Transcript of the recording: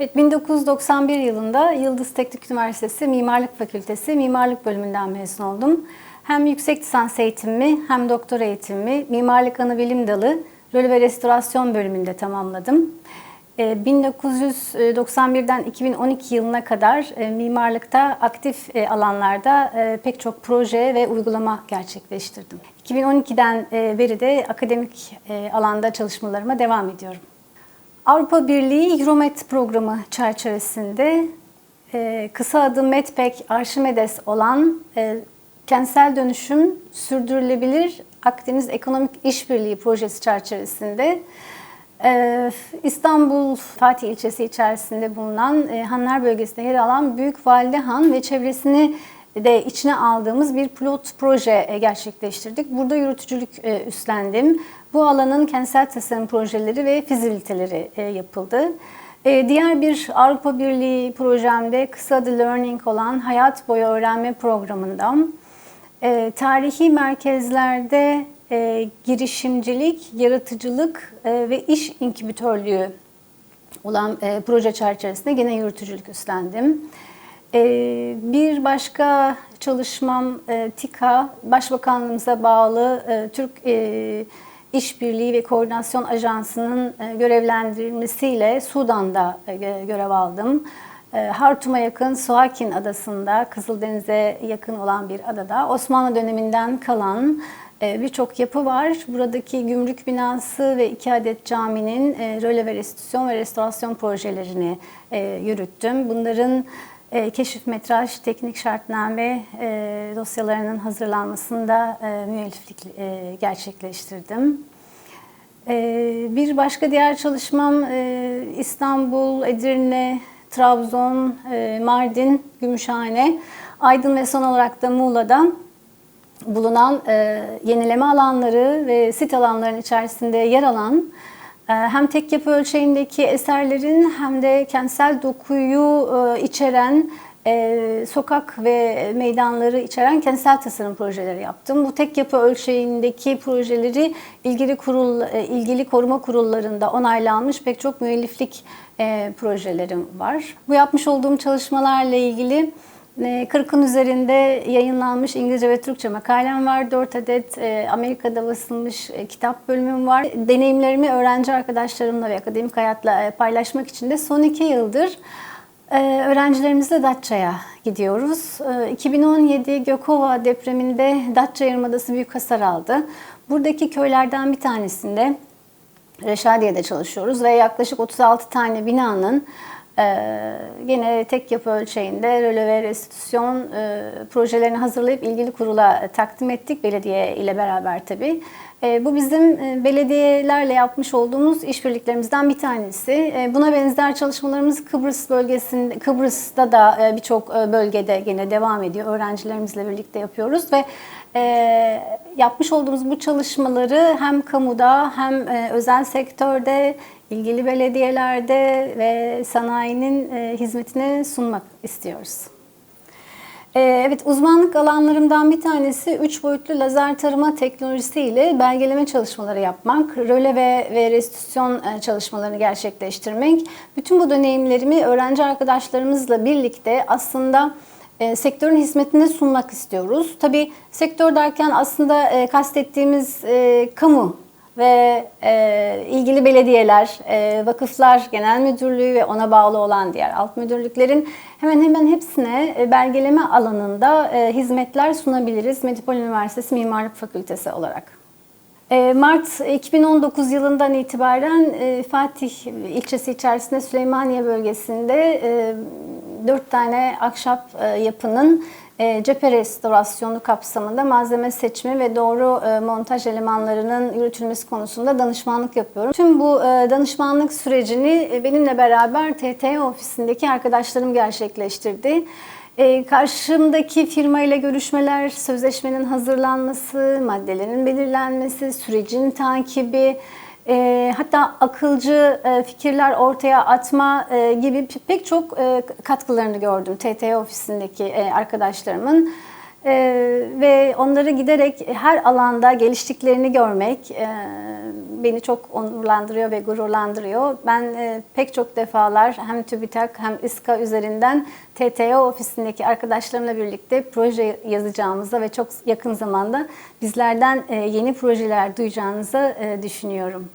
Evet, 1991 yılında Yıldız Teknik Üniversitesi Mimarlık Fakültesi Mimarlık Bölümünden mezun oldum. Hem yüksek lisans eğitimimi hem doktora eğitimimi Mimarlık Anabilim Dalı Röle ve Restorasyon bölümünde tamamladım. Ee, 1991'den 2012 yılına kadar e, mimarlıkta aktif e, alanlarda e, pek çok proje ve uygulama gerçekleştirdim. 2012'den e, beri de akademik alanda çalışmalarıma devam ediyorum. Avrupa Birliği Euromed programı çerçevesinde e, kısa adı MEDPEC Arşimedes olan e, kentsel dönüşüm sürdürülebilir Akdeniz Ekonomik İşbirliği projesi çerçevesinde e, İstanbul Fatih ilçesi içerisinde bulunan e, Hanlar bölgesinde yer alan Büyük Validehan ve çevresini de içine aldığımız bir pilot proje e, gerçekleştirdik. Burada yürütücülük e, üstlendim. Bu alanın kentsel tasarım projeleri ve fizibiliteleri e, yapıldı. Diğer bir Avrupa Birliği projemde kısa adı Learning olan hayat boyu öğrenme programından e, tarihi merkezlerde girişimcilik, yaratıcılık ve iş inkübitörlüğü olan proje çerçevesinde gene yürütücülük üstlendim. E, bir başka çalışmam e, TİKA, Başbakanlığımıza bağlı e, Türk e, İşbirliği ve Koordinasyon Ajansı'nın e, görevlendirilmesiyle Sudan'da e, gö- görev aldım. E, Hartum'a yakın Suakin Adası'nda, Kızıldeniz'e yakın olan bir adada Osmanlı döneminden kalan e, birçok yapı var. Buradaki gümrük binası ve iki adet caminin e, röle ve restitüsyon ve restorasyon projelerini e, yürüttüm. Bunların e, keşif metraj, teknik şartname e, dosyalarının hazırlanmasında e, müelliflik e, gerçekleştirdim. Ee, Bir başka diğer çalışmam e, İstanbul, Edirne, Trabzon, e, Mardin, Gümüşhane, Aydın ve son olarak da Muğla'da bulunan e, yenileme alanları ve sit alanların içerisinde yer alan e, hem tek yapı ölçeğindeki eserlerin hem de kentsel dokuyu e, içeren e, sokak ve meydanları içeren kentsel tasarım projeleri yaptım. Bu tek yapı ölçeğindeki projeleri ilgili kurul, e, ilgili koruma kurullarında onaylanmış pek çok müelliflik projelerim var. Bu yapmış olduğum çalışmalarla ilgili 40'ın üzerinde yayınlanmış İngilizce ve Türkçe makalem var. 4 adet e, Amerika'da basılmış e, kitap bölümüm var. Deneyimlerimi öğrenci arkadaşlarımla ve akademik hayatla e, paylaşmak için de son iki yıldır e, öğrencilerimizle Datça'ya gidiyoruz. E, 2017 Gökova depreminde Datça Yarımadası büyük hasar aldı. Buradaki köylerden bir tanesinde Reşadiye'de çalışıyoruz ve yaklaşık 36 tane binanın yine tek yapı ölçeğinde röle ve restitüsyon e, projelerini hazırlayıp ilgili kurula takdim ettik belediye ile beraber tabii. E, bu bizim e, belediyelerle yapmış olduğumuz işbirliklerimizden bir tanesi. E, buna benzer çalışmalarımız Kıbrıs bölgesinde, Kıbrıs'ta da e, birçok bölgede yine devam ediyor. Öğrencilerimizle birlikte yapıyoruz ve e, yapmış olduğumuz bu çalışmaları hem kamuda hem e, özel sektörde, ilgili belediyelerde ve sanayinin e, hizmetine sunmak istiyoruz. Ee, Evet, uzmanlık alanlarımdan bir tanesi 3 boyutlu lazer tarıma teknolojisi ile belgeleme çalışmaları yapmak, röle ve, ve restitüsyon e, çalışmalarını gerçekleştirmek. Bütün bu deneyimlerimi öğrenci arkadaşlarımızla birlikte aslında e, sektörün hizmetine sunmak istiyoruz. Tabii sektör derken aslında e, kastettiğimiz e, kamu ve e, ilgili belediyeler, e, vakıflar genel müdürlüğü ve ona bağlı olan diğer alt müdürlüklerin hemen hemen hepsine e, belgeleme alanında e, hizmetler sunabiliriz Medipol Üniversitesi Mimarlık Fakültesi olarak. E, Mart 2019 yılından itibaren e, Fatih ilçesi içerisinde Süleymaniye bölgesinde e, 4 tane ahşap e, yapının e, cephe restorasyonu kapsamında malzeme seçimi ve doğru e, montaj elemanlarının yürütülmesi konusunda danışmanlık yapıyorum. Tüm bu danışmanlık sürecini benimle beraber TT ofisindeki arkadaşlarım gerçekleştirdi. Karşımdaki firma ile görüşmeler, sözleşmenin hazırlanması, maddelerin belirlenmesi, sürecin takibi, e, hatta akılcı e, fikirler ortaya atma e, gibi pek çok e, katkılarını gördüm TT ofisindeki e, arkadaşlarımın. Ee, ve onları giderek her alanda geliştiklerini görmek e, beni çok onurlandırıyor ve gururlandırıyor. Ben e, pek çok defalar hem TÜBİTAK hem İSKA üzerinden TTO ofisindeki arkadaşlarımla birlikte proje yazacağımıza ve çok yakın zamanda bizlerden e, yeni projeler duyacağınızı e, düşünüyorum.